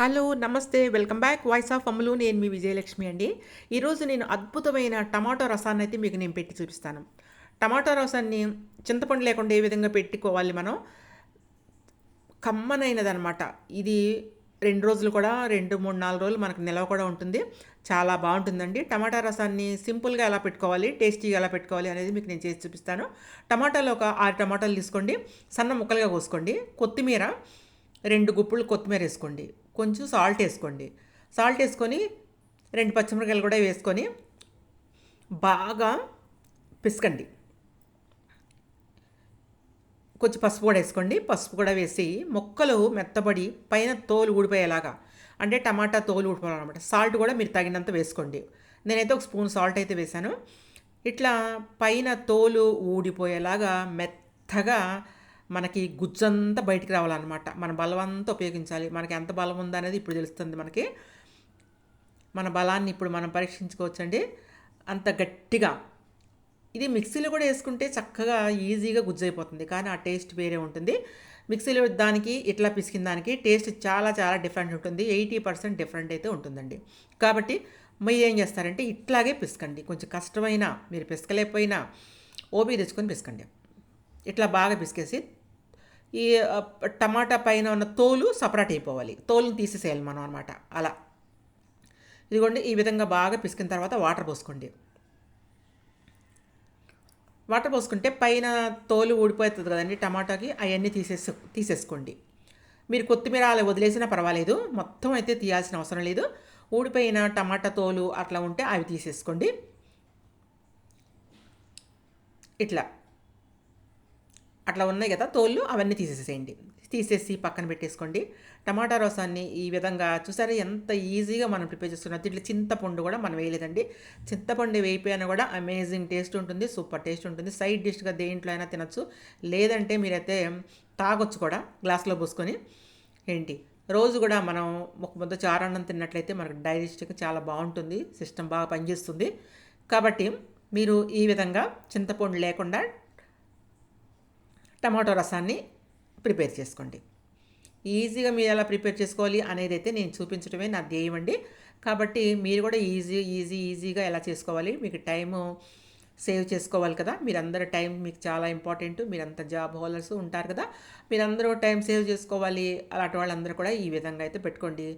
Hello నమస్తే. Welcome back. Voice of Ammulu నేను మీ విజయలక్ష్మి అండి. ఈరోజు నేను అద్భుతమైన టమాటో రసాన్ని అయితే మీకు నేను పెట్టి చూపిస్తాను. టమాటో రసాన్ని చింతపండు లేకుండా ఏ విధంగా పెట్టుకోవాలి మనం? కమ్మనైనదనమాట ఇది రెండు రోజులు కూడా రెండు మూడు నాలుగు రోజులు మనకు నిల్వ కూడా ఉంటుంది. చాలా బాగుంటుందండి. టమాటా రసాన్ని సింపుల్గా ఎలా పెట్టుకోవాలి? టేస్టీగా ఎలా పెట్టుకోవాలి అనేది మీకు నేను చేసి చూపిస్తాను. టమాటాలు ఒక ఆరు టమాటాలు తీసుకోండి. సన్న ముక్కలుగా కోసుకోండి. కొత్తిమీర రెండు గుప్పులు కొత్తిమీర వేసుకోండి. కొంచెం సాల్ట్ వేసుకోండి. సాల్ట్ వేసుకొని రెండు పచ్చిమిరకాయలు కూడా వేసుకొని బాగా పిసకండి. కొంచెం పసుపు కూడా వేసుకోండి. పసుపు కూడా వేసి మొక్కలు మెత్తబడి పైన తోలు ఊడిపోయేలాగా అంటే టమాటా తోలు ఊడిపోవాలన్నమాట. సాల్ట్ కూడా మీరు తగినంత వేసుకోండి. నేనైతే ఒక స్పూన్ సాల్ట్ అయితే వేశాను. ఇట్లా పైన తోలు ఊడిపోయేలాగా మెత్తగా మనకి గుజ్జంతా బయటికి రావాలన్నమాట. మన బలం అంతా ఉపయోగించాలి. మనకి ఎంత బలం ఉందనేది ఇప్పుడు తెలుస్తుంది మనకి. మన బలాన్ని ఇప్పుడు మనం పరీక్షించుకోవచ్చండి. అంత గట్టిగా. ఇది మిక్సీలో కూడా వేసుకుంటే చక్కగా ఈజీగా గుజ్జైపోతుంది. కానీ ఆ టేస్ట్ వేరే ఉంటుంది. మిక్సీలో దానికి ఇట్లా పిసికిన దానికి టేస్ట్ చాలా చాలా డిఫరెంట్ ఉంటుంది. ఎయిటీ పర్సెంట్ డిఫరెంట్ అయితే ఉంటుందండి. కాబట్టి మీరు ఏం చేస్తారంటే ఇట్లాగే పిసకండి. కొంచెం కష్టమైనా మీరు పిసకలేకపోయినా ఓపి తెచ్చుకొని పిసకండి. ఇట్లా బాగా పిసికేసి ఈ టమాటా పైన ఉన్న తోలు సపరేట్ అయిపోవాలి. తోలుని తీసేసేయాలి మనం అనమాట అలా. ఇదిగోండి ఈ విధంగా బాగా పిసికిన తర్వాత వాటర్ పోసుకోండి. వాటర్ పోసుకుంటే పైన తోలు ఊడిపోతుంది కదండి టమాటాకి అవన్నీ తీసేసు తీసేసుకోండి. మీరు కొత్తిమీర అలా వదిలేసినా పర్వాలేదు. మొత్తం అయితే తీయాల్సిన అవసరం లేదు. ఊడిపోయిన టమాటా తోలు అట్లా ఉంటే అవి తీసేసుకోండి. ఇట్లా. అట్లా ఉన్నాయి కదా తోళ్ళు అవన్నీ తీసేసేయండి. తీసేసి పక్కన పెట్టేసుకోండి. టమాటా రసాన్ని ఈ విధంగా చూసారా ఎంత ఈజీగా మనం ప్రిపేర్ చేస్తున్నాం. దీంట్లో చింతపండు కూడా మనం వేయలేదండి. చింతపండు వేయిపోయినా కూడా అమేజింగ్ టేస్ట్ ఉంటుంది సూపర్ టేస్ట్ ఉంటుంది. సైడ్ డిష్గా దేంట్లో అయినా తినచ్చు. లేదంటే మీరైతే తాగొచ్చు కూడా గ్లాస్లో పోసుకొని. ఏంటి? రోజు కూడా మనం ఒక ముద్ద చారన్నం తిన్నట్లయితే మనకు డైజెస్ట్కి చాలా బాగుంటుంది సిస్టమ్ బాగా పనిచేస్తుంది. కాబట్టి మీరు ఈ విధంగా చింతపండు లేకుండా టమాటో రసాన్ని ప్రిపేర్ చేసుకోండి. ఈజీగా మీరు ఎలా ప్రిపేర్ చేసుకోవాలి అనేది అయితే నేను చూపించడమే నా ధ్యేయం అండి. కాబట్టి మీరు కూడా ఈజీ ఈజీ ఈజీగా ఎలా చేసుకోవాలి మీకు టైము సేవ్ చేసుకోవాలి కదా. మీరందరూ టైం మీకు చాలా ఇంపార్టెంట్. మీరంతా జాబ్ హోల్డర్స్ ఉంటారు కదా. మీరందరూ టైం సేవ్ చేసుకోవాలి. అలాంటి వాళ్ళందరూ కూడా ఈ విధంగా అయితే పెట్టుకోండి.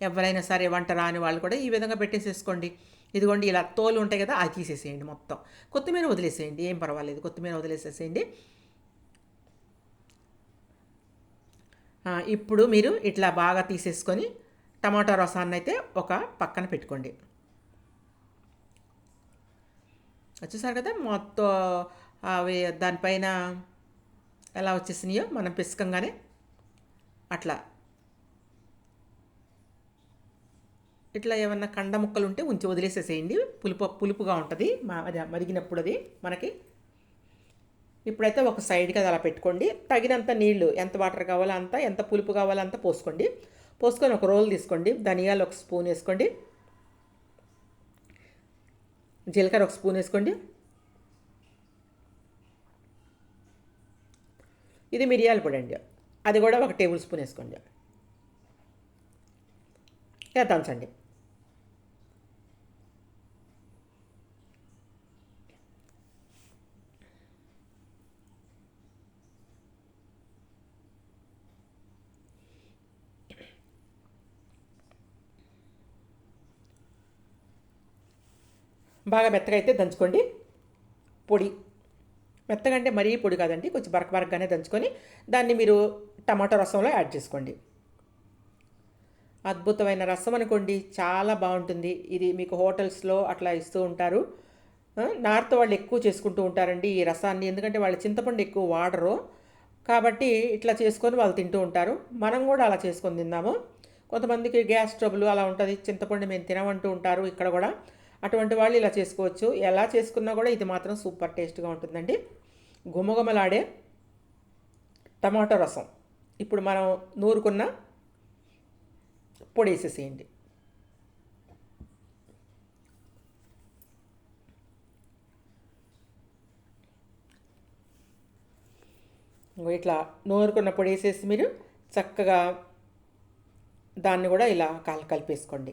ఎవరైనా సరే వంట రాని వాళ్ళు కూడా ఈ విధంగా పెట్టేసేసుకోండి. ఇదిగోండి ఇలా తోలు ఉంటాయి కదా అది తీసేసేయండి మొత్తం. కొత్తిమీర వదిలేసేయండి. ఏం పర్వాలేదు కొత్తిమీర వదిలేసేసేయండి ఆ, ఇప్పుడు మీరు ఇట్లా బాగా తీసేసుకొని టమాటా రసాన్ని అయితే ఒక పక్కన పెట్టుకోండి. వచ్చేసారు కదా? మొత్తం అవి దానిపైన ఎలా వచ్చేసినాయో మనం పిసకంగానే అట్లా. ఇట్లా ఏమన్నా కండ ముక్కలు ఉంటే ఉంచి వదిలేసేసేయండి. పులుపు పులుపుగా ఉంటుంది. మా అది మరిగినప్పుడు అది మనకి ఇప్పుడైతే ఒక సైడ్కి అది అలా పెట్టుకోండి. తగినంత నీళ్ళు ఎంత వాటర్ కావాలో అంత ఎంత పులుపు కావాలో అంత పోసుకోండి. పోసుకొని ఒక రోల్ తీసుకోండి. ధనియాలు ఒక స్పూన్ వేసుకోండి. జీలకర్ర ఒక స్పూన్ వేసుకోండి. ఇది మిరియాల పొడి అండి. అది కూడా ఒక టేబుల్ స్పూన్ వేసుకోండి. దంచండి బాగా మెత్తగా అయితే దంచుకోండి. పొడి. మెత్తగా అంటే మరీ పొడి కాదండి కొంచెం బరక బరకగానే దంచుకొని దాన్ని మీరు టమాటో రసంలో యాడ్ చేసుకోండి. అద్భుతమైన రసం అనుకోండి చాలా బాగుంటుంది. ఇది మీకు హోటల్స్లో అట్లా ఇస్తూ ఉంటారు. నార్త్ వాళ్ళు ఎక్కువ చేసుకుంటూ ఉంటారండి ఈ రసాన్ని ఎందుకంటే వాళ్ళు చింతపండు ఎక్కువ వాడరు. కాబట్టి ఇట్లా చేసుకొని వాళ్ళు తింటూ ఉంటారు. మనం కూడా అలా చేసుకొని తిందాము. కొంతమందికి గ్యాస్ ట్రబుల్ అలా ఉంటుంది చింతపండు మేము తినమంటూ ఉంటారు ఇక్కడ కూడా. అటువంటి వాళ్ళు ఇలా చేసుకోవచ్చు. ఎలా చేసుకున్నా కూడా ఇది మాత్రం సూపర్ టేస్ట్గా ఉంటుందండి. గుమగుమలాడే టమాటో రసం. ఇప్పుడు మనం నూరుకున్న పొడి వేసేసేయండి. ఇట్లా నూరుకున్న పొడి వేసేసి మీరు చక్కగా దాన్ని కూడా ఇలా కల కలిపేసుకోండి.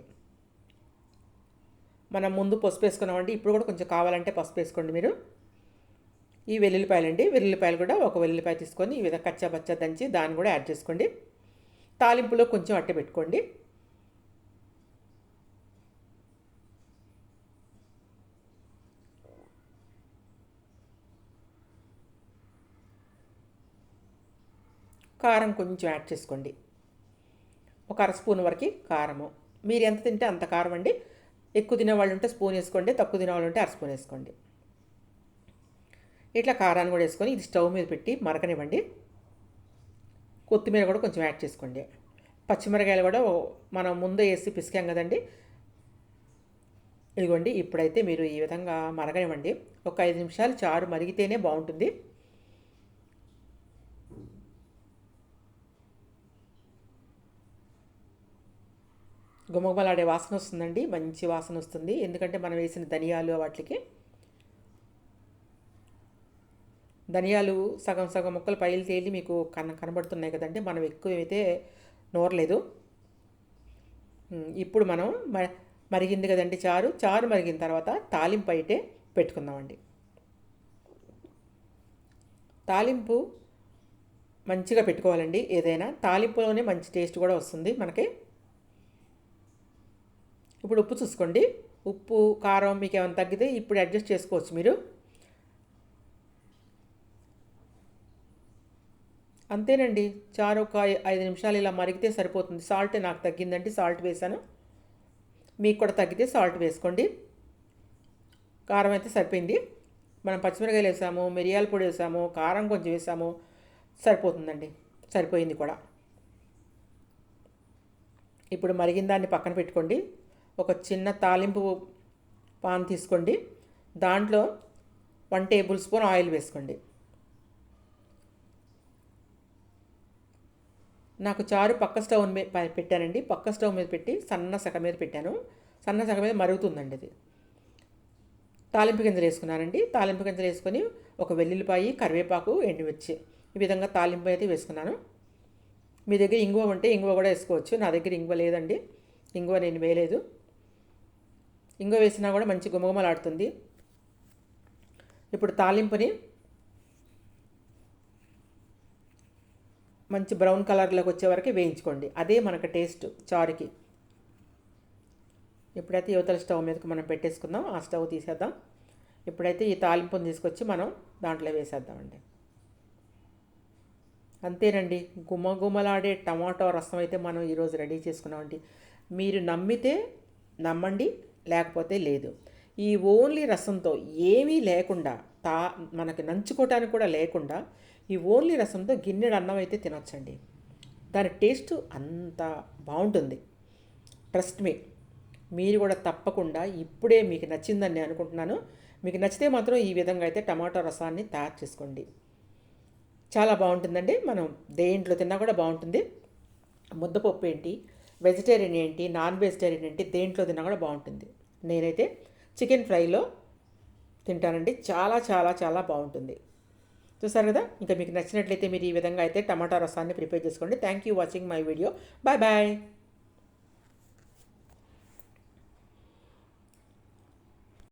మనం ముందు పసుపు వేసుకున్నామండి ఇప్పుడు కూడా కొంచెం కావాలంటే పసుపు వేసుకోండి మీరు. ఈ వెల్లుల్లిపాయలు అండి వెల్లుల్లిపాయలు కూడా ఒక వెల్లుల్లిపాయ తీసుకొని ఈ విధంగా కచ్చా పచ్చా దంచి దాన్ని కూడా యాడ్ చేసుకోండి. తాలింపులో కొంచెం అట్టే పెట్టుకోండి. కారం కొంచెం యాడ్ చేసుకోండి. ఒక అర స్పూన్ వరకు కారము. మీరు ఎంత తింటే అంత కారం అండి ఎక్కువ తినేవాళ్ళు ఉంటే స్పూన్ వేసుకోండి తక్కువ తినేవాళ్ళు ఉంటే అర స్పూన్ వేసుకోండి. ఇట్లా కారాన్ని కూడా వేసుకొని ఇది స్టవ్ మీద పెట్టి మరకనివ్వండి. కొత్తిమీర కూడా కొంచెం యాడ్ చేసుకోండి. పచ్చిమిరకాయలు కూడా మనం ముందు వేసి పిసికాం కదండి. ఇదిగోండి ఇప్పుడైతే మీరు ఈ విధంగా మరగనివ్వండి. ఒక ఐదు నిమిషాలు చారు మరిగితేనే బాగుంటుంది. గుమగుమలాడే వాసన వస్తుందండి మంచి వాసన వస్తుంది. ఎందుకంటే మనం వేసిన ధనియాలు వాటికి. ధనియాలు సగం సగం ముక్కలు పైలు తేలి మీకు కన కనబడుతున్నాయి కదండి. మనం ఎక్కువ అయితే నోరలేదు. ఇప్పుడు మనం మరిగింది కదండి చారు. చారు మరిగిన తర్వాత తాలింపు అయితే పెట్టుకుందామండి. తాలింపు మంచిగా పెట్టుకోవాలండి. ఏదైనా తాలింపులోనే మంచి టేస్ట్ కూడా వస్తుంది మనకి. ఇప్పుడు ఉప్పు చూసుకోండి. ఉప్పు కారం మీకు ఏమైనా తగ్గితే ఇప్పుడు అడ్జస్ట్ చేసుకోవచ్చు మీరు. అంతేనండి. చారు ఒక ఐదు నిమిషాలు ఇలా మరిగితే సరిపోతుంది. సాల్ట్ నాకు తగ్గిందండి సాల్ట్ వేసాను. మీకు కూడా తగ్గితే సాల్ట్ వేసుకోండి. కారం అయితే సరిపోయింది. మనం పచ్చిమిరకాయలు వేసాము మిరియాల పొడి వేసాము కారం కొంచెం వేసాము సరిపోతుందండి. సరిపోయింది కూడా. ఇప్పుడు మరిగిన దాన్ని పక్కన పెట్టుకోండి. ఒక చిన్న తాలింపు పాన్ తీసుకోండి. దాంట్లో వన్ టేబుల్ స్పూన్ ఆయిల్ వేసుకోండి. నాకు చారు పక్క స్టవ్ మీద పెట్టానండి. పక్క స్టవ్ మీద పెట్టి సన్న సగ మీద పెట్టాను. సన్న సగ మీద మరుగుతుందండి అది. తాలింపు గింజలు వేసుకున్నానండి. తాలింపు గింజలు వేసుకొని ఒక వెల్లుల్లిపాయి కరివేపాకు ఎండుమిర్చి ఈ విధంగా తాలింపు అయితే వేసుకున్నాను. మీ దగ్గర ఇంగువ ఉంటే ఇంగువ కూడా వేసుకోవచ్చు. నా దగ్గర ఇంగువ లేదండి. ఇంగువ నేను వేయలేదు. ఇంగో వేసినా కూడా మంచి గుమగుమలాడుతుంది. ఇప్పుడు తాలింపుని మంచి బ్రౌన్ కలర్లోకి వచ్చే వరకు వేయించుకోండి. అదే మనకు టేస్ట్ చారుకి. ఇప్పుడైతే యువతల స్టవ్ మీదకి మనం పెట్టేసుకుందాం ఆ స్టవ్ తీసేద్దాం. ఇప్పుడైతే ఈ తాలింపుని తీసుకొచ్చి మనం దాంట్లో వేసేద్దామండి. అంతేనండి గుమగుమలాడే టమాటో రసం అయితే మనం ఈరోజు రెడీ చేసుకున్నామండి. మీరు నమ్మితే నమ్మండి లేకపోతే లేదు. ఈ ఓన్లీ రసంతో ఏమీ లేకుండా తా మనకి నంచుకోవటానికి కూడా లేకుండా ఈ ఓన్లీ రసంతో గిన్నెడు అన్నం అయితే తినొచ్చండి. దాని టేస్ట్ అంత బాగుంటుంది. Trust me. మీరు కూడా తప్పకుండా ఇప్పుడే మీకు నచ్చిందని నేను అనుకుంటున్నాను. మీకు నచ్చితే మాత్రం ఈ విధంగా అయితే టమాటో రసాన్ని తయారు చేసుకోండి. చాలా బాగుంటుందండి. మనం దేంట్లో తిన్నా కూడా బాగుంటుంది. ముద్దపప్పు ఏంటి? వెజిటేరియన్ ఏంటి? నాన్ వెజిటేరియన్ ఏంటి? దేంట్లో తిన్నా కూడా బాగుంటుంది. నేనైతే చికెన్ ఫ్రైలో తింటానండి. చాలా చాలా చాలా బాగుంటుంది. చూసారు కదా? ఇంకా మీకు నచ్చినట్లయితే మీరు ఈ విధంగా అయితే టమాటా రసాన్ని ప్రిపేర్ చేసుకోండి. Thank you watching my video bye bye